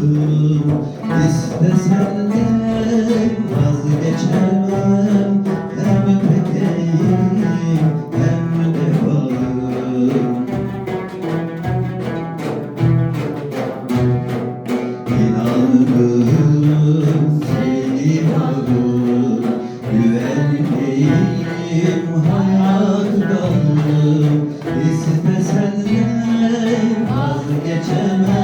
yaşadım İstesen de vazgeçemem Hem peteğim hem de bağım İnandım seni varım Güvendiğim hayatta İstesen de vazgeçemem.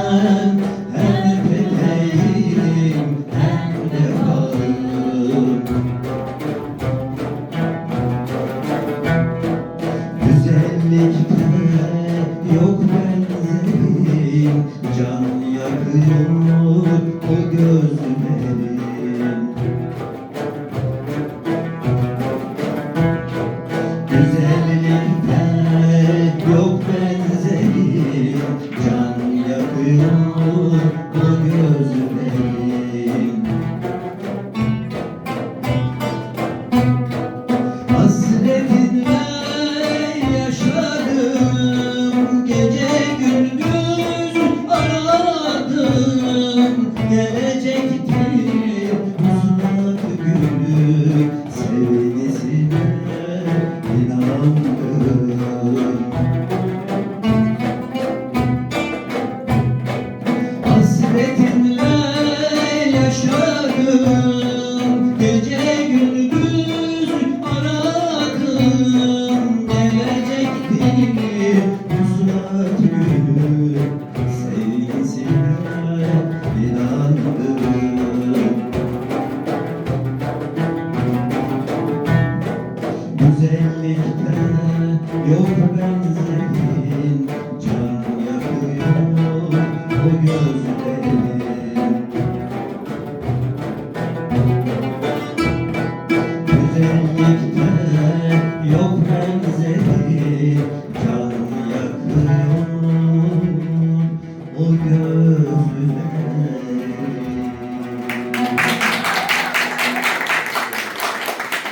yok benzerim Can yakıyor o gözlerim. Güzellikten yok benzerim Can yakıyor Güzellikte yok benzerin Can yakıyor. O göz